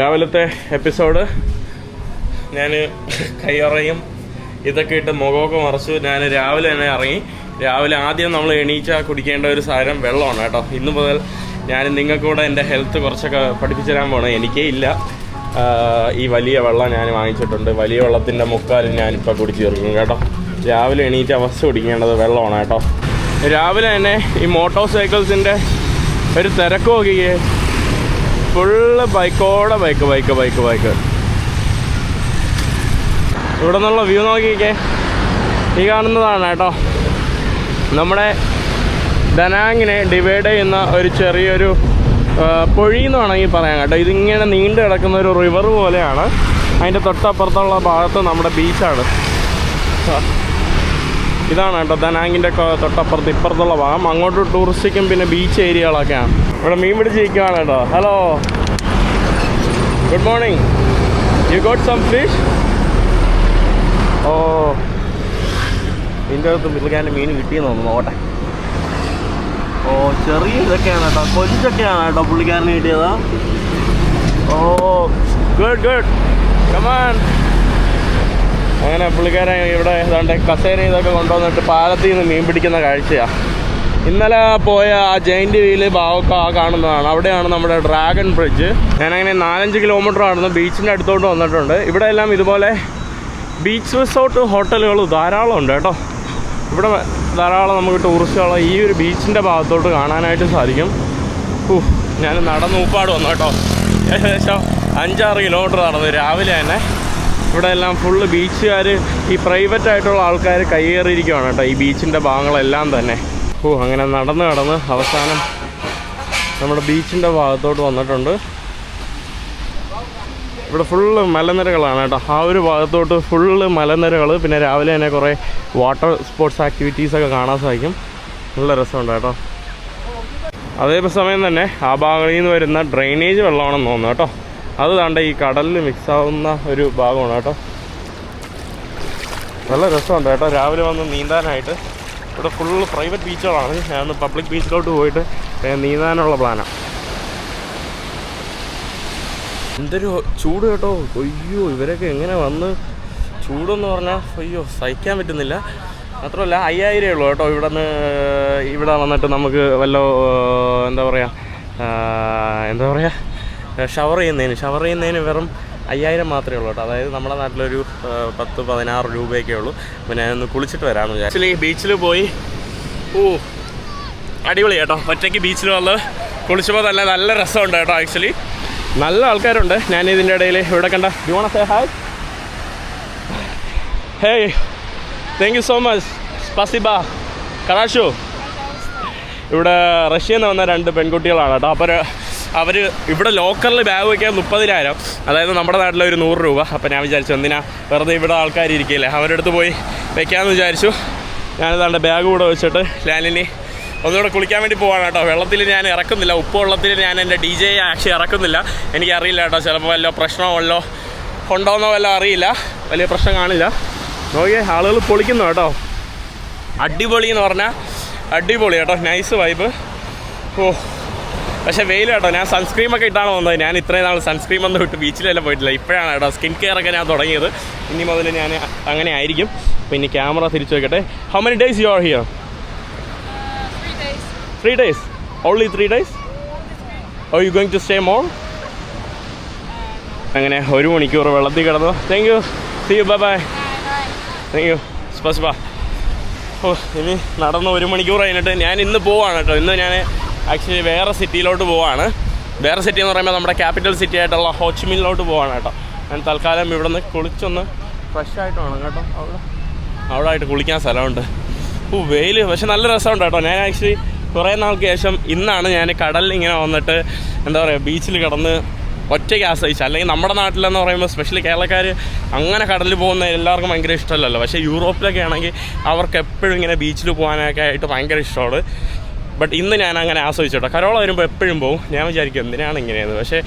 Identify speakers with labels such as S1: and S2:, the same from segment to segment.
S1: രാവിലത്തെ എപ്പിസോഡ് ഞാൻ കയ്യറയും ഇതൊക്കെ ഇട്ട് മുഖമൊക്കെ മറച്ചു. ഞാൻ രാവിലെ തന്നെ ഇറങ്ങി. രാവിലെ ആദ്യം നമ്മൾ എണീച്ച കുടിക്കേണ്ട ഒരു സാധനം വെള്ളമാണ് കേട്ടോ. ഇന്ന് മുതൽ ഞാൻ നിങ്ങൾക്കൂടെ എന്റെ ഹെൽത്ത് കുറച്ചൊക്കെ പഠിപ്പിച്ചു തരാൻ പോകണം എനിക്കേ ഇല്ല. ഈ വലിയ വെള്ളം ഞാൻ വാങ്ങിച്ചിട്ടുണ്ട്. വലിയ വെള്ളത്തിന്റെ മുക്കാലും ഞാനിപ്പോൾ കുടിച്ചു തീർക്കും കേട്ടോ. രാവിലെ എണീറ്റ അവസ്ഥ കുടിക്കേണ്ടത് വെള്ളമാണ് കേട്ടോ. രാവിലെ തന്നെ ഈ മോട്ടോർ സൈക്കിൾസിന്റെ ഒരു തിരക്ക് നോക്കിയേ ഫുള്ള് ബൈക്കോടെ ബൈക്ക് ബൈക്ക് ബൈക്ക് ബൈക്ക് ഇവിടെ നിന്നുള്ള വ്യൂ നോക്കിക്കേ. ഈ കാണുന്നതാണ് കേട്ടോ. നമ്മുടെ ധനാങ്ങിനെ ഡിവൈഡ് ചെയ്യുന്ന ഒരു ചെറിയൊരു പൊഴി എന്ന് വേണമെങ്കിൽ പറയാം കേട്ടോ. ഇതിങ്ങനെ നീണ്ടു കിടക്കുന്ന ഒരു റിവർ പോലെയാണ്. അതിന്റെ തൊട്ടപ്പുറത്തുള്ള ഭാഗത്ത് നമ്മുടെ ബീച്ചാണ് ഇതാണ് കേട്ടോ ദനാങ്ങിന്റെ തൊട്ടപ്പുറത്ത് ഇപ്പുറത്തുള്ള ഭാഗം. അങ്ങോട്ട് ടൂറിസ്റ്റിക്കും പിന്നെ ബീച്ച് ഏരിയകളൊക്കെയാണ് ഇവിടെ മീൻ പിടിച്ച് പിടിച്ചിരിക്കുകയാണ് കേട്ടോ. Hello good morning you got some fish ഓ. ഇതിന്റെ അകത്ത് പുള്ളിക്കാരന്റെ മീൻ കിട്ടിയെന്ന് തോന്നുന്നു. നോട്ടെ ഓ ചെറിയ ഇതൊക്കെയാണ് കേട്ടോ. കൊഞ്ചൊക്കെയാണ് കേട്ടോ പുള്ളിക്കാരന് കിട്ടിയത്. ഓ ഗുഡ് ഗുഡ് കമാൻ അങ്ങനെ പുള്ളിക്കാരൻ ഇവിടെ ഏതാണ്ട് കസേര ഇതൊക്കെ കൊണ്ടുവന്നിട്ട് പാലത്തിൽ നിന്ന് മീൻ പിടിക്കുന്ന കാഴ്ചയാണ് ഇന്നലെ പോയ ആ ജയിന്റ് വീൽ ഭാഗമൊക്കെ ആ കാണുന്നതാണ്. അവിടെയാണ് നമ്മുടെ ഡ്രാഗൺ ബ്രിഡ്ജ്. ഞാനങ്ങനെ നാലഞ്ച് കിലോമീറ്റർ ആണെന്ന് ബീച്ചിന്റെ അടുത്തോട്ട് വന്നിട്ടുണ്ട്. ഇവിടെ എല്ലാം ഇതുപോലെ ബീച്ച് റിസോർട്ട് ഹോട്ടലുകൾ ധാരാളം ഉണ്ട് കേട്ടോ. ഇവിടെ ധാരാളം നമുക്ക് ടൂറിസ്റ്റുകൾ ഈ ഒരു ബീച്ചിന്റെ ഭാഗത്തോട്ട് കാണാനായിട്ട് സാധിക്കും. ഞാൻ നടന്ന് ഊപ്പാട് വന്നു കേട്ടോ. ഏകദേശം അഞ്ചാറ് കിലോമീറ്റർ നടന്നു രാവിലെ തന്നെ. ഇവിടെ എല്ലാം ഫുള്ള് ബീച്ചുകാർ ഈ പ്രൈവറ്റ് ആയിട്ടുള്ള ആൾക്കാർ കയ്യേറിയിരിക്കുകയാണ് കേട്ടോ ഈ ബീച്ചിന്റെ ഭാഗങ്ങളെല്ലാം തന്നെ. ഓ അങ്ങനെ നടന്ന് നടന്ന് അവസാനം നമ്മുടെ ബീച്ചിന്റെ ഭാഗത്തോട്ട് വന്നിട്ടുണ്ട്. ഇവിടെ ഫുള്ള് മലനിരകളാണ് കേട്ടോ. ആ ഒരു ഭാഗത്തോട്ട് ഫുള്ള് മലനിരകൾ പിന്നെ രാവിലെ തന്നെ കുറേ വാട്ടർ സ്പോർട്സ് ആക്ടിവിറ്റീസൊക്കെ കാണാൻ സാധിക്കും. നല്ല രസമുണ്ട് കേട്ടോ. അതേ സമയം തന്നെ ആ ഭാഗങ്ങളിൽ നിന്ന് വരുന്ന ഡ്രെയിനേജ് വെള്ളമാണെന്ന് തോന്നുന്നു കേട്ടോ. അത് താണ്ട ഈ കടലിൽ മിക്സ് ആവുന്ന ഒരു ഭാഗമാണ് കേട്ടോ. നല്ല രസമുണ്ട് കേട്ടോ. രാവിലെ വന്ന് നീന്താനായിട്ട്. ഇവിടെ ഫുൾ പ്രൈവറ്റ് ബീച്ചുകളാണ് ഞാൻ പബ്ലിക് ബീച്ചിലോട്ട് പോയിട്ട് നീന്താനുള്ള പ്ലാനാണ് എന്തൊരു ചൂട് കേട്ടോ. അയ്യോ ഇവരൊക്കെ എങ്ങനെ വന്ന് ചൂടെന്ന് പറഞ്ഞാൽ അയ്യോ സഹിക്കാൻ പറ്റുന്നില്ല. മാത്രമല്ല അയ്യായിരമേ ഉള്ളൂ കേട്ടോ. ഇവിടെ നിന്ന് ഇവിടെ വന്നിട്ട് നമുക്ക് വല്ല എന്താ പറയുക എന്താ പറയുക ഷവർ ചെയ്യുന്നതിന് ഷവർ ചെയ്യുന്നതിന് വെറും അയ്യായിരം മാത്രമേ ഉള്ളൂ കേട്ടോ. അതായത് നമ്മുടെ നാട്ടിലൊരു പത്ത് പതിനാറ് രൂപയൊക്കെ ഉള്ളൂ. പിന്നെ ഒന്ന് കുളിച്ചിട്ട് വരാമെന്ന് വിചാരിച്ചു. ആക്ച്വലി ബീച്ചിൽ പോയി ഓ അടിപൊളി കേട്ടോ. ഒറ്റയ്ക്ക് ബീച്ചിൽ വന്ന് കുളിച്ചപ്പോൾ തന്നെ നല്ല രസമുണ്ട് കേട്ടോ ആക്ച്വലി നല്ല ആൾക്കാരുണ്ട്. ഞാൻ ഇതിന്റെ ഇടയിൽ ഇവിടെ കണ്ട you wanna say hi hey thank you so much സ്പസിബ കറാഷു ഇവിടെ റഷ്യയിൽ നിന്ന് വന്ന രണ്ട് പെൺകുട്ടികളാണ് കേട്ടോ. അപ്പോൾ അവർ ഇവിടെ ലോക്കറിൽ ബാഗ് വയ്ക്കാൻ മുപ്പതിനായിരം. അതായത് നമ്മുടെ നാട്ടിലെ ഒരു നൂറ് രൂപ. അപ്പോൾ ഞാൻ വിചാരിച്ചു എന്തിനാ വെറുതെ ഇവിടെ ആൾക്കാർ ഇരിക്കില്ലേ? അവരുടെ അടുത്ത് പോയി വെക്കാമെന്ന് വിചാരിച്ചു. ഞാനിതാണ്ട് ബാഗ് കൂടെ വെച്ചിട്ട് ലാലിനി ഒന്നുകൂടെ കുളിക്കാൻ വേണ്ടി പോവാണ് കേട്ടോ. വെള്ളത്തിൽ ഞാൻ ഇറക്കുന്നില്ല. ഉപ്പ് വെള്ളത്തിൽ ഞാൻ എന്റെ ഡി ജെ ആക്ഷി ഇറക്കുന്നില്ല. എനിക്കറിയില്ല കേട്ടോ ചിലപ്പോൾ വല്ല പ്രശ്നമോ വല്ലോ ഉണ്ടോയെന്നോ വല്ലതും അറിയില്ല. വലിയ പ്രശ്നം കാണില്ല. നോക്കിയേ ആളുകൾ പൊളിക്കുന്നു കേട്ടോ. അടിപൊളി എന്ന് പറഞ്ഞാൽ അടിപൊളി കേട്ടോ. നൈസ് വൈബ് ഓ. പക്ഷേ വെയിൽ കേട്ടോ. ഞാൻ സൺസ്ക്രീം ഒക്കെ ഇട്ടാണ് വന്നത്. ഞാൻ ഇത്രയും നാൾ സൺസ്ക്രീം ഒന്നും ഇട്ട് ബീച്ചിലെല്ലാം പോയിട്ടില്ല. ഇപ്പോഴാണ് കേട്ടോ സ്കിൻ കെയർ ഒക്കെ ഞാൻ തുടങ്ങിയത്. ഇനി മുതൽ ഞാൻ അങ്ങനെ ആയിരിക്കും. പിന്നെ ക്യാമറ തിരിച്ചു വെക്കട്ടെ how many days you are here. Three days only three days oh you going to stay more അങ്ങനെ ഒരു മണിക്കൂർ വെള്ളത്തിൽ കിടന്നു. Thank you see you bye bye thank you സ്പസ് ബാ ഓ ഇനി നടന്ന് ഒരു മണിക്കൂർ കഴിഞ്ഞിട്ട് ഞാൻ ഇന്ന് പോവാണ് കേട്ടോ. ഇന്ന് ഞാൻ ആക്ച്വലി വേറെ സിറ്റിയിലോട്ട് പോവാണ്. വേറെ സിറ്റി എന്ന് പറയുമ്പോൾ നമ്മുടെ ക്യാപിറ്റൽ സിറ്റി ആയിട്ടുള്ള ഹോച്ചിമിനിലോട്ട് പോവാണ് കേട്ടോ. ഞാൻ തൽക്കാലം ഇവിടെ നിന്ന് കുളിച്ചൊന്ന് ഫ്രഷ് ആയിട്ട് വേണം കേട്ടോ. അവിടെ അവിടെ ആയിട്ട് കുളിക്കാൻ സ്ഥലമുണ്ട്. ഓ വെയിൽ പക്ഷെ നല്ല രസമുണ്ട് കേട്ടോ. ഞാൻ ആക്ച്വലി കുറേ നാൾക്ക് ശേഷം ഇന്നാണ് ഞാൻ കടലിൽ ഇങ്ങനെ വന്നിട്ട് എന്താ പറയുക ബീച്ചിൽ കിടന്ന് ഒറ്റയ്ക്ക് ആശ്രയിച്ചു അല്ലെങ്കിൽ നമ്മുടെ നാട്ടിലെന്ന് പറയുമ്പോൾ സ്പെഷ്യലി കേരളക്കാർ അങ്ങനെ കടലിൽ പോകുന്ന എല്ലാവർക്കും ഭയങ്കര ഇഷ്ടമല്ലല്ലോ. പക്ഷേ യൂറോപ്പിലൊക്കെ ആണെങ്കിൽ അവർക്ക് എപ്പോഴും ഇങ്ങനെ ബീച്ചിൽ പോകാനൊക്കെ ആയിട്ട് ഭയങ്കര ഇഷ്ടമാണ്. ബട്ട് ഇന്ന് ഞാൻ അങ്ങനെ ആസ്വദിച്ചു കേട്ടോ കരോള വരുമ്പോൾ എപ്പോഴും പോകും ഞാൻ വിചാരിക്കും എന്തിനാണ് ഇങ്ങനെയെന്ന് പക്ഷേ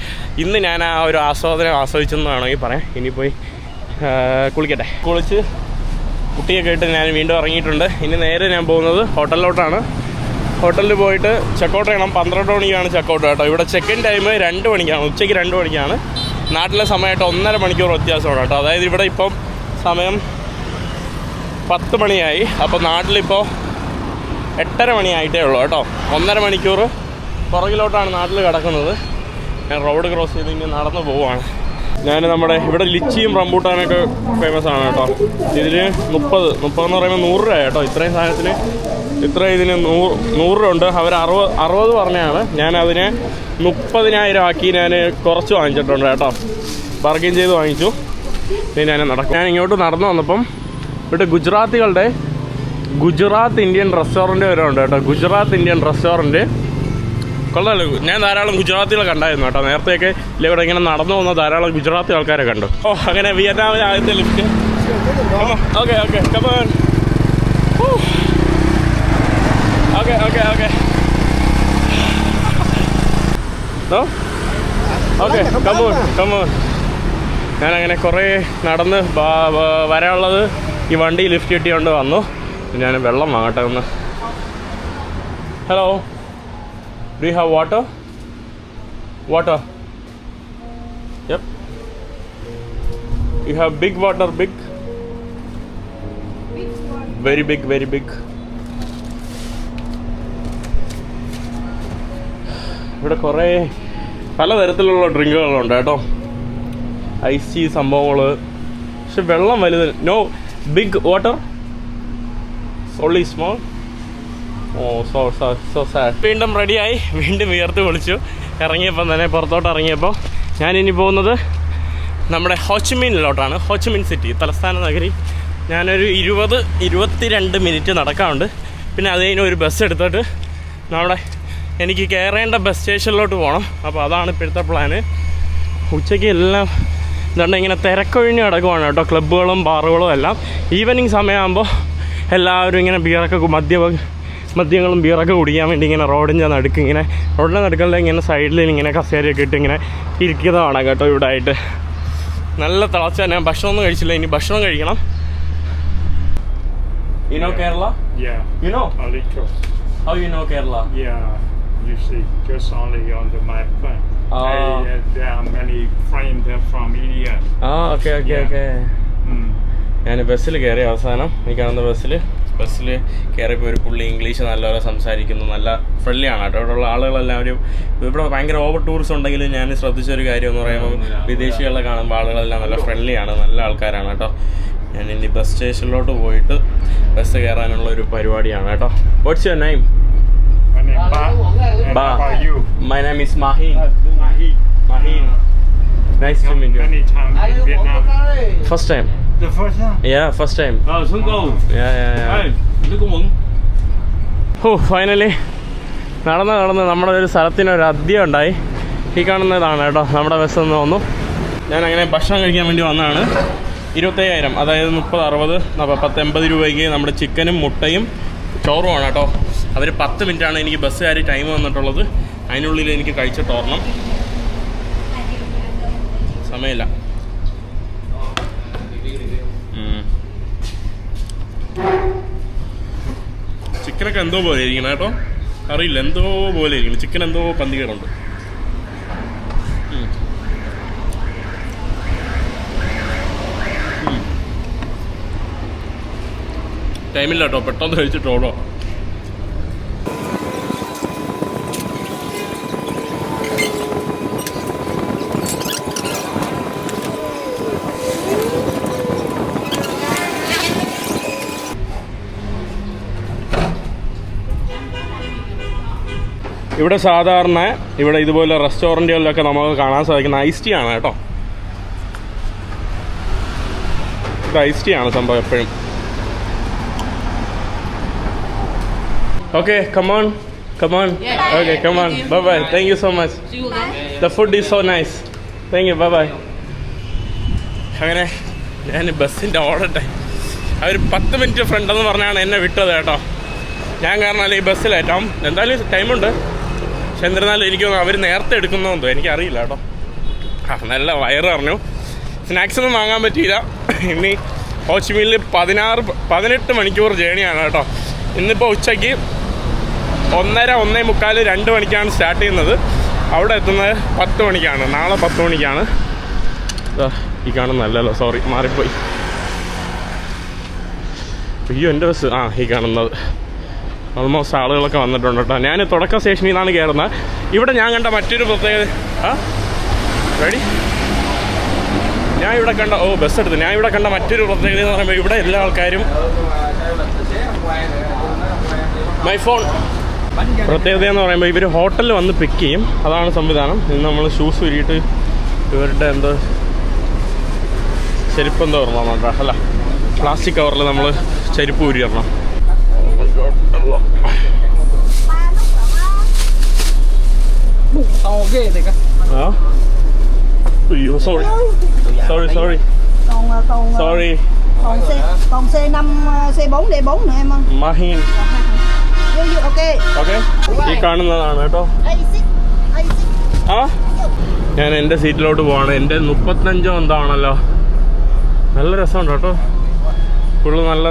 S1: ഇന്ന് ഞാൻ ആ ഒരു ആസ്വാദനം ആസ്വദിച്ചെന്ന് വേണമെങ്കിൽ പറയാം. ഇനി പോയി കുളിക്കട്ടെ. കുളിച്ച് കുട്ടിയൊക്കെ ഇട്ട് ഞാൻ വീണ്ടും ഇറങ്ങിയിട്ടുണ്ട്. ഇനി നേരെ ഞാൻ പോകുന്നത് ഹോട്ടലിലോട്ടാണ്. ഹോട്ടലിൽ പോയിട്ട് ചെക്കൗട്ട് ചെയ്യണം. പന്ത്രണ്ട് മണിക്കാണ് ചെക്കൗട്ട് കേട്ടോ. ഇവിടെ ചെക്ക് ഇൻ ടൈം രണ്ട് മണിക്കാണ്. ഉച്ചയ്ക്ക് രണ്ട് മണിക്കാണ്. നാട്ടിലെ സമയമായിട്ട് ഒന്നര മണിക്കൂർ വ്യത്യാസമാണ് കേട്ടോ. അതായത് ഇവിടെ ഇപ്പം സമയം പത്ത് മണിയായി. അപ്പോൾ നാട്ടിലിപ്പോൾ എട്ടര മണിയായിട്ടേ ഉള്ളൂ കേട്ടോ. ഒന്നര മണിക്കൂർ പുറകിലോട്ടാണ് നാട്ടിൽ കിടക്കുന്നത്. ഞാൻ റോഡ് ക്രോസ് ചെയ്ത് ഇങ്ങനെ നടന്നു പോവുകയാണ്. ഞാൻ നമ്മുടെ ഇവിടെ ലിച്ചിയും റംബൂട്ടാനൊക്കെ ഫേമസ് ആണ് കേട്ടോ. ഇതിന് മുപ്പത് മുപ്പതെന്ന് പറയുമ്പോൾ നൂറ് രൂപ കേട്ടോ. ഇത്രയും സാധനത്തിന് ഇത്ര ഇതിന് നൂറ് നൂറ് രൂപ ഉണ്ട്. അവർ അറുപത് അറുപത് പറഞ്ഞാണ് ഞാൻ അതിനെ മുപ്പതിനായിരം ആക്കി ഞാൻ കുറച്ച് വാങ്ങിച്ചിട്ടുണ്ട് കേട്ടോ. ബർഗിൻ ചെയ്ത് വാങ്ങിച്ചു. ഞാൻ നടക്കും. ഞാൻ ഇങ്ങോട്ട് നടന്നു വന്നപ്പം ഇവിടെ ഗുജറാത്തികളുടെ ഗുജറാത്ത് ഇന്ത്യൻ റെസ്റ്റോറന്റ് വരെ ഉണ്ട് കേട്ടോ. Gujarat Indian restaurant. കൊള്ളാലോ. ഞാൻ ധാരാളം ഗുജറാത്തികളെ കണ്ടായിരുന്നു കേട്ടോ. നേരത്തെയൊക്കെ ഇല്ല ഇവിടെ ഇങ്ങനെ നടന്നു പോകുന്ന ധാരാളം ഗുജറാത്തി ആൾക്കാരെ കണ്ടു. ഓ അങ്ങനെ വിയറ്റ്നാമിൽ ആദ്യത്തെ lift. Okay okay. Come on okay okay okay. Okay come on come on ഞാനങ്ങനെ കുറേ നടന്ന് വരാനുള്ളത് ഈ വണ്ടി ലിഫ്റ്റ് കിട്ടിയോണ്ട് വന്നു. ഞാൻ വെള്ളം വാങ്ങട്ടെ ഒന്ന്. Hello do have water water yup you have big water big very big very big ഇവിടെ കുറേ പലതരത്തിലുള്ള ഡ്രിങ്കുകളുണ്ട് കേട്ടോ. ഐസ് സംഭവങ്ങൾ പക്ഷെ വെള്ളം വലുത് no big water only small oh so so so വീണ്ടും റെഡിയായി വീണ്ടും വിയർത്ത് വിളിച്ചു. ഇറങ്ങിയപ്പം തന്നെ പുറത്തോട്ട് ഇറങ്ങിയപ്പോൾ ഞാനിനി പോകുന്നത് നമ്മുടെ ഹോച്ചിമീനിലോട്ടാണ് ഹോച്ചിമിൻ സിറ്റി തലസ്ഥാന നഗരി. ഞാനൊരു ഇരുപത് ഇരുപത്തിരണ്ട് മിനിറ്റ് നടക്കാറുണ്ട്. പിന്നെ അത് കഴിഞ്ഞ് ഒരു ബസ് എടുത്തിട്ട് നമ്മുടെ എനിക്ക് കയറേണ്ട ബസ് സ്റ്റേഷനിലോട്ട് പോകണം അപ്പോൾ അതാണ് ഇപ്പോഴത്തെ പ്ലാന് ഉച്ചയ്ക്ക് എല്ലാം ഇതുകൊണ്ട് ഇങ്ങനെ തിരക്കൊഴിഞ്ഞ് കിടക്കുവാണ് കേട്ടോ. ക്ലബ്ബുകളും ബാറുകളും എല്ലാം. ഈവനിങ് സമയമാകുമ്പോൾ എല്ലാവരും ഇങ്ങനെ ബിയറൊക്കെ മദ്യ മദ്യങ്ങളും ബിയറൊക്കെ കുടിക്കാൻ വേണ്ടി ഇങ്ങനെ റോഡിന്റെ നടുക്ക് ഇങ്ങനെ റോഡിന്റെ നടുക്കളിൽ ഇങ്ങനെ സൈഡിൽ ഇങ്ങനെ കസേരയൊക്കെ ഇട്ട് ഇങ്ങനെ ഇരിക്കുന്നതാണ് കേട്ടോ ഇവിടെ ആയിട്ട് നല്ല തിളച്ച തന്നെ ഭക്ഷണമൊന്നും കഴിച്ചില്ല ഇനി ഭക്ഷണം കഴിക്കണം you know Kerala
S2: Yeah,
S1: You know
S2: a little.
S1: How you know Kerala
S2: Yeah, you see, just only on the map.
S1: Ah.
S2: I, uh, there are many friends from India.
S1: Oh, okay, okay,
S2: Yeah.
S1: okay.
S2: Mm.
S1: ഞാൻ ബസ്സിൽ കയറി അവസാനം. ഈ കാണുന്ന ബസ്സിൽ ബസ്സിൽ കയറിയപ്പോൾ ഒരു പുള്ളി ഇംഗ്ലീഷ് നല്ലപോലെ സംസാരിക്കുന്നു. നല്ല ഫ്രണ്ട്ലി ആണ് കേട്ടോ. ഇവിടെയുള്ള ആളുകളെല്ലാവരും ഇവിടെ ഭയങ്കര ഓവർ ടൂറിസം ഉണ്ടെങ്കിലും ഞാൻ ശ്രദ്ധിച്ച ഒരു കാര്യം എന്ന് പറയുമ്പോൾ വിദേശികളെ കാണുമ്പോൾ ആളുകളെല്ലാം നല്ല ഫ്രണ്ട്ലി ആണ്. നല്ല ആൾക്കാരാണ് കേട്ടോ. ഞാൻ ഇനി ബസ് സ്റ്റേഷനിലോട്ട് പോയിട്ട് ബസ് കയറാനുള്ള ഒരു പരിപാടിയാണ് കേട്ടോ. What's your name? My name is Mahin
S2: Mahin
S1: Mahin nice to meet you. First time
S2: The first time?
S1: Yeah first time
S3: Oh, Cô
S1: yeah yeah yeah
S3: Ê, Đức Công Mừng
S1: oh finally നടന്ന് നടന്ന് നമ്മുടെ ഒരു സ്ഥലത്തിന് ഒരു അധ്യം ഉണ്ടായി. ഈ കാണുന്നതാണ് കേട്ടോ നമ്മുടെ ബസ് എന്ന് തോന്നുന്നു. ഞാൻ അങ്ങനെ ഭക്ഷണം കഴിക്കാൻ വേണ്ടി വന്നതാണ്. ഇരുപത്തയ്യായിരം അതായത് മുപ്പത് അറുപത് നപ്പ- പത്ത് എൺപത് രൂപയ്ക്ക് നമ്മുടെ ചിക്കനും മുട്ടയും ചോറുമാണ് കേട്ടോ. അവർ പത്ത് മിനിറ്റാണ് എനിക്ക് ബസ്സുകാർ ടൈം വന്നിട്ടുള്ളത് അതിനുള്ളിൽ എനിക്ക് കഴിച്ചിട്ട് ഓർണം സമയമില്ല. ചിക്കനൊക്കെ എന്തോ പോലെ ഇരിക്കണം കേട്ടോ അറിയില്ല എന്തോ പോലെ ഇരിക്കണം ചിക്കൻ എന്തോ പന്തികേടുണ്ട് ഉം. ഉം. ടൈമില്ല കേട്ടോ പെട്ടെന്ന് കഴിച്ചിട്ട് ഇവിടെ സാധാരണ ഇവിടെ ഇതുപോലെ റെസ്റ്റോറന്റുകളിലൊക്കെ നമുക്ക് കാണാൻ സാധിക്കുന്ന ഐസ് ടീ ആണ് കേട്ടോ. ഇത് ഐസ് ടീ ആണ് സംഭവം എപ്പോഴും. Okay come on come on okay come on bye bye thank you so much the food is so nice thank you bye bye അങ്ങനെ ഞാൻ ബസ്സിന്റെ ഓടട്ടെ അവർ പത്ത് മിനിറ്റ് ഫ്രണ്ട് എന്ന് പറഞ്ഞാണ് എന്നെ വിട്ടത് കേട്ടോ. ഞാൻ കാരണം ഈ ബസ്സിലേറ്റാം. എന്തായാലും ടൈമുണ്ട് പക്ഷെ എന്നിരുന്നാലും എനിക്ക് അവർ നേരത്തെ എടുക്കുന്നതെന്തോ എനിക്കറിയില്ല കേട്ടോ. ആ നല്ല വയറ് പറഞ്ഞു സ്നാക്സ് ഒന്നും വാങ്ങാൻ പറ്റിയില്ല. ഇനി ഹോച്ചിമീനിൽ പതിനാറ് പതിനെട്ട് മണിക്കൂർ ജേണിയാണ് കേട്ടോ. ഇന്നിപ്പോൾ ഉച്ചയ്ക്ക് ഒന്നര ഒന്നേ മുക്കാൽ രണ്ട് മണിക്കാണ് സ്റ്റാർട്ട് ചെയ്യുന്നത്. അവിടെ എത്തുന്നത് പത്ത് മണിക്കാണ്. നാളെ പത്ത് മണിക്കാണ്. ഈ കാണുന്നല്ലല്ലോ സോറി മാറിപ്പോയി. അയ്യോ എന്റെ ബസ്. ആ ഈ കാണുന്നത്. ഓൾമോസ്റ്റ് ആളുകളൊക്കെ വന്നിട്ടുണ്ട് കേട്ടോ. ഞാൻ തുടക്ക സ്റ്റേഷനിൽ നിന്നാണ് കയറുന്നത്. ഇവിടെ ഞാൻ കണ്ട മറ്റൊരു പ്രത്യേകത ആ? റെഡി ഞാൻ ഇവിടെ കണ്ട ഓ ബസ് എടുത്തു. ഞാൻ ഇവിടെ കണ്ട മറ്റൊരു പ്രത്യേകത എന്ന് പറയുമ്പോൾ ഇവിടെ എല്ലാ ആൾക്കാരും മൈ ഫോൺ പ്രത്യേകത എന്ന് പറയുമ്പോൾ ഇവർ ഹോട്ടലിൽ വന്ന് പിക്ക് ചെയ്യും. അതാണ് സംവിധാനം. ഇന്ന് നമ്മൾ ഷൂസ് ഉരിയിട്ട് ഇവരുടെ എന്തോ ചെരുപ്പ് എന്തോ ഓർമ്മ അല്ല പ്ലാസ്റ്റിക് കവറിൽ നമ്മൾ ചെരുപ്പ് ഊരി ഇടണം
S3: to
S1: sorry. Sorry, sorry.
S4: còn ờ, còn ờ,
S1: sorry
S4: còn C còn C5 ờ, C4 D4 nữa em ơi.
S1: Mahin.
S4: Vô vô ok.
S1: Okay ഈ കാണുന്നതാണ് കേട്ടോ
S4: A6 A6
S1: ആ ഞാൻ എന്റെ സീറ്റിലോട്ട് പോവാണ് എന്റെ മുപ്പത്തഞ്ചോ എന്താണല്ലോ നല്ല രസമുണ്ട് കേട്ടോ ഫുള്ള് നല്ല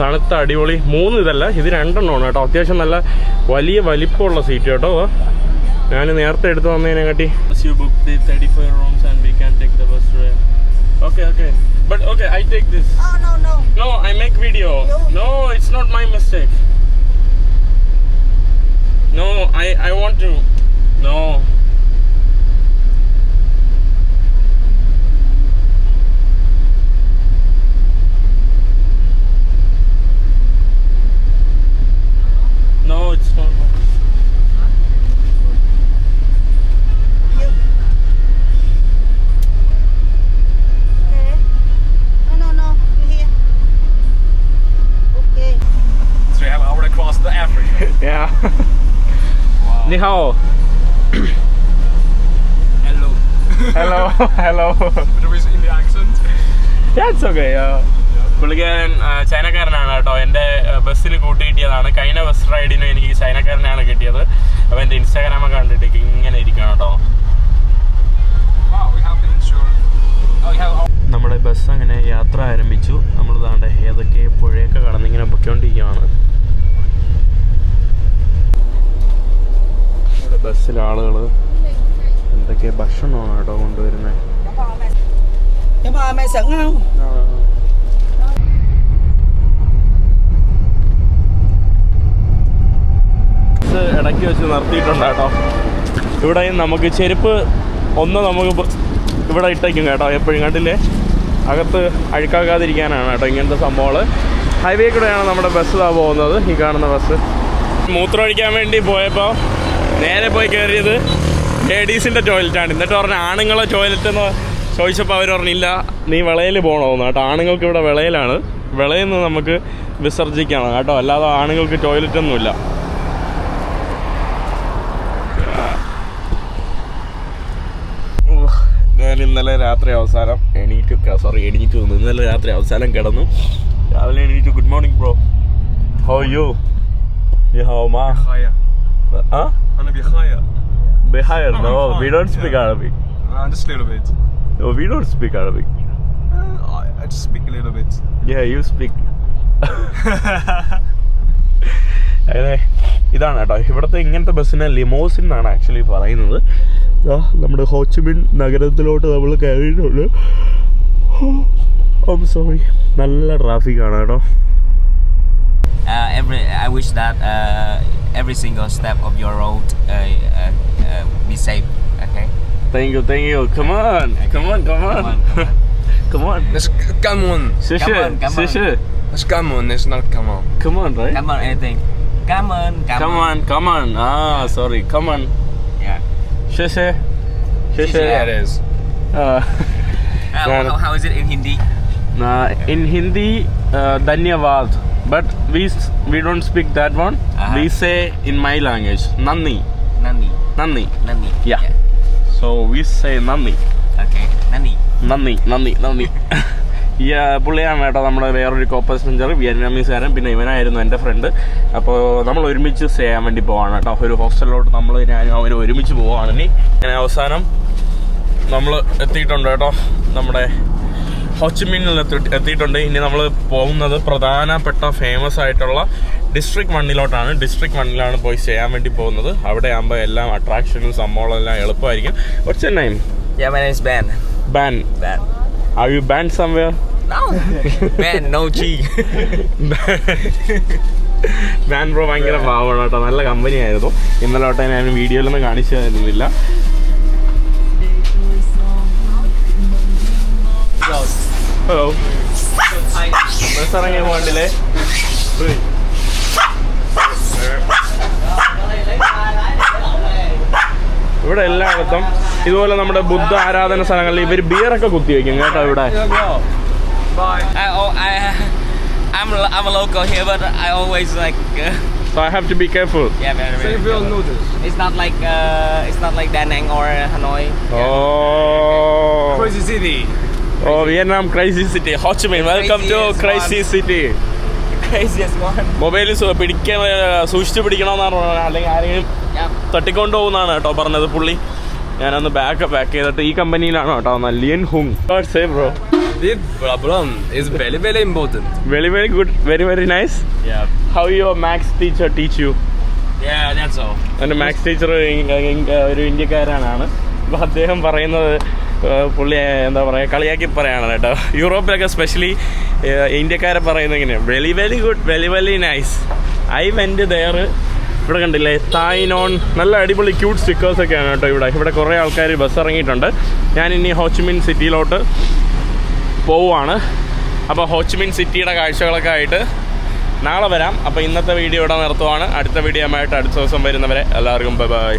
S1: തണുത്ത അടിപൊളി മൂന്ന് ഇതല്ല ഇത് രണ്ടെണ്ണമാണ് കേട്ടോ അത്യാവശ്യം നല്ല വലിയ വലിപ്പമുള്ള സീറ്റ് കേട്ടോ ഞാൻ നേരത്തെ എടുത്ത് വന്നതിനെ കാട്ടി
S4: Oh no no.
S1: No, I make video. No, it's not my mistake. No, I I want to. No, it's not.
S4: Okay. No no no. You here. Okay.
S3: So we have already crossed the Africa
S1: Yeah. Ni hao.
S3: Hello
S1: Hello. Hello.
S3: There is in the accent
S1: That's okay. Uh, പുള്ളിക്കാരൻ ചൈനക്കാരനാണ് കേട്ടോ എന്റെ ബസ്സിൽ കൂട്ടി കിട്ടിയതാണ് കഴിഞ്ഞ bus റൈഡിന് എനിക്ക് ചൈനക്കാരനാണ് കിട്ടിയത് അപ്പോൾ എന്റെ ഇൻസ്റ്റാഗ്രാമൊക്കെ കണ്ടിട്ട് ഇങ്ങനെ ഇരിക്കണം കേട്ടോ
S3: Wow we have been sure Oh we have
S1: നമ്മുടെ ബസ് അങ്ങനെ യാത്ര ആരംഭിച്ചു നമ്മൾ താണ്ടെ ഏതൊക്കെ പുഴയൊക്കെ കടന്നിങ്ങനെ പൊയ്ക്കൊണ്ടിരിക്കുകയാണ് ബസ്സിൽ ആളുകൾ എന്തൊക്കെ ഭക്ഷണമാണ് കേട്ടോ കൊണ്ടുവരുന്നത് ഇടയ്ക്ക് വെച്ച് നിർത്തിയിട്ടുണ്ട് കേട്ടോ. ഇവിടെ നമുക്ക് ചെരുപ്പ് ഒന്ന് നമുക്ക് ഇവിടെ ഇട്ടേക്കും കേട്ടോ. എപ്പോഴും കണ്ടില്ലേ? അകത്ത് അഴുക്കാക്കാതിരിക്കാനാണ് കേട്ടോ ഇങ്ങനത്തെ സംഭവങ്ങൾ ഹൈവേ കൂടെയാണ് നമ്മുടെ ബസ് ഇതാ പോകുന്നത്. ഈ കാണുന്ന ബസ്. മൂത്രമൊഴിക്കാൻ വേണ്ടി പോയപ്പോൾ നേരെ പോയി കയറിയത് ലേഡീസിന്റെ ടോയ്ലറ്റാണ് എന്നിട്ട് പറഞ്ഞ ആണുങ്ങളെ ടോയ്ലറ്റ് എന്ന് ചോദിച്ചപ്പോൾ അവർ പറഞ്ഞില്ല നീ വിളയിൽ പോകണമെന്ന് കേട്ടോ. ആണുങ്ങൾക്ക് ഇവിടെ വിളയിലാണ്. വിളയിൽ നിന്ന് നമുക്ക് വിസർജിക്കണം കേട്ടോ. അല്ലാതെ ആണുങ്ങൾക്ക് ടോയ്ലറ്റ് ഒന്നുമില്ല ഞാൻ ഇന്നലെ രാത്രി അവസാനം എണീറ്റ് സോറി എണീറ്റ് വന്നു. ഇന്നലെ രാത്രി അവസാനം കിടന്നു. രാവിലെ എണീറ്റ്. Good morning bro how you how how മാ
S3: and
S1: Bihaya.
S3: Bihaya, no,
S1: no we don't speak yeah. Arabic.
S3: Uh, just a little bit.
S1: No, we don't speak Arabic.
S3: Uh, I, I just speak a little bit.
S1: Yeah, you speak. ഇതാണ് കേട്ടോ ഇവിടുത്തെ ഇങ്ങനത്തെ ബസ്സിനെ limousine എന്നാണ് actually പറയുന്നത് നമ്മുടെ Ho Chi Minh നഗരത്തിലോട്ട് നമ്മൾ കയറിയിട്ടുള്ളൂ ഓം sorry നല്ല ട്രാഫിക്കാണ് കേട്ടോ
S5: every I wish that uh, every single step of your road uh, uh, be safe. Okay.
S1: Thank you, thank you. Come on, okay.
S5: come on, come on,
S6: come on.
S1: Let's
S5: come on. Come on,
S1: come
S6: on. Let's come on. It's not come on.
S1: Come on, right?
S5: Come on, anything. Come on, come,
S1: come on. on. Come on, Ah,
S5: yeah.
S1: sorry. Come on.
S6: Yeah. 谢谢。谢谢。Yeah, it is.
S5: Uh,
S1: uh,
S5: how, how is it in Hindi?
S1: Uh, in Hindi, uh, dhanyawad. But we we don't speak that that we
S5: say
S1: in my language നന്ദി നന്ദി നന്ദി.
S5: Nani.
S1: Yeah. So we say Nani.
S5: Okay. Nani.
S1: നന്ദി നന്ദി നന്ദി ഈ പുള്ളിയാണ് കേട്ടോ നമ്മുടെ വേറൊരു കോ പാസഞ്ചർ വിയറ്റ്നാമീസുകാരൻ പിന്നെ ഇവനായിരുന്നു എന്റെ ഫ്രണ്ട് അപ്പോൾ നമ്മൾ ഒരുമിച്ച് സ്റ്റേ ചെയ്യാൻ വേണ്ടി പോവാണ് കേട്ടോ ഒരു ഹോസ്റ്റലിലോട്ട് നമ്മൾ ഞാനും അവർ ഒരുമിച്ച് പോവാണ് ഇനി അങ്ങനെ അവസാനം നമ്മൾ എത്തിയിട്ടുണ്ട് കേട്ടോ നമ്മുടെ ഹോച്ചിമിനിൽ എത്തി എത്തിയിട്ടുണ്ട് ഇനി നമ്മൾ പോകുന്നത് പ്രധാനപ്പെട്ട ഫേമസ് ആയിട്ടുള്ള ഡിസ്ട്രിക്ട് വണ്ണിലോട്ടാണ് ഡിസ്ട്രിക്ട് വണ്ണിലാണ് പോയി ചെയ്യാൻ വേണ്ടി പോകുന്നത് അവിടെ ആകുമ്പോൾ എല്ലാം അട്രാക്ഷനും സംഭവങ്ങളും എല്ലാം എളുപ്പമായിരിക്കും what's time
S5: Yeah, my name is Ben.
S1: Ben
S5: Bad.
S1: Are you Ben somewhere?
S5: No. No.
S1: Ben bro ഭയങ്കര പാവമാണ് കേട്ടോ നല്ല കമ്പനി ആയിരുന്നു ഇന്നലെ തൊട്ടേ ഞാൻ വീഡിയോയിലൊന്നും കാണിച്ചു തരുന്നില്ല ഹലോ ബസ് ഇറങ്ങിയ പോകണ്ടില്ലേ ഇവിടെ എല്ലായിടത്തും ഇതുപോലെ നമ്മുടെ ബുദ്ധ ആരാധന സ്ഥലങ്ങളിൽ ഇവർ ബിയറൊക്കെ കുത്തി വെക്കും കേട്ടോ ഇവിടെ
S5: oh, I'm, I'm a local here, but I always like. Uh,
S1: so I have to be careful.
S5: yeah, very, very.
S6: So you will know this.
S5: It's not like uh, it's not like Da Nang or Hanoi.
S1: Oh. Yeah.
S6: Crazy city.
S1: Oh Vietnam crazy city Ho Chi Minh welcome to
S5: Craziest
S1: crazy
S5: one.
S1: City
S5: മൊബൈലിൽ.
S1: Mobile പിടിക്കാൻ സൂക്ഷിച്ച് പിടിക്കണമെന്നാണ് പറഞ്ഞത്. അല്ലെങ്കിൽ ആരെങ്കിലും തട്ടിക്കൊണ്ടു പോകുന്നതാണ് കേട്ടോ പറഞ്ഞത് പുള്ളി. ഞാനൊന്ന് ബാക്ക് പാക്ക് ചെയ്തിട്ട് ഈ കമ്പനിയിലാണ് കേട്ടോ വന്നത്. Lien Hung bro
S6: This problem is very very important.
S1: Very very good very very nice
S6: Yeah.
S1: How your maths teacher teach you
S6: Yeah, that's all.
S1: എന്റെ മാത്സ് ടീച്ചർ ഒരു ഇന്ത്യക്കാരനാണ്. അപ്പോൾ അദ്ദേഹം പറയുന്നത് പുള്ളി എന്താ പറയുക കളിയാക്കി പറയാണ് കേട്ടോ. യൂറോപ്പിലൊക്കെ സ്പെഷ്യലി ഇന്ത്യക്കാരെ പറയുന്നത് ഇങ്ങനെയാണ് very very good very very nice I went there ഇവിടെ കണ്ടില്ലേ തായ്നോൺ നല്ല അടിപൊളി ക്യൂട്ട് സ്റ്റിക്കേഴ്സ് ഒക്കെയാണ് കേട്ടോ ഇവിടെ. ഇവിടെ കുറേ ആൾക്കാർ ബസ് ഇറങ്ങിയിട്ടുണ്ട്. ഞാൻ ഇനി ഹോച്ചിമിൻ സിറ്റിയിലോട്ട് പോവുകയാണ് അപ്പോൾ ഹോച്ചിമിൻ സിറ്റിയുടെ കാഴ്ചകളൊക്കെ ആയിട്ട് നാളെ വരാം. അപ്പോൾ ഇന്നത്തെ വീഡിയോ ഇവിടെ നിർത്തുവാണ്. അടുത്ത വീഡിയോ ആയിട്ട് അടുത്ത ദിവസം വരുന്നവരെ എല്ലാവർക്കും ബൈ ബൈ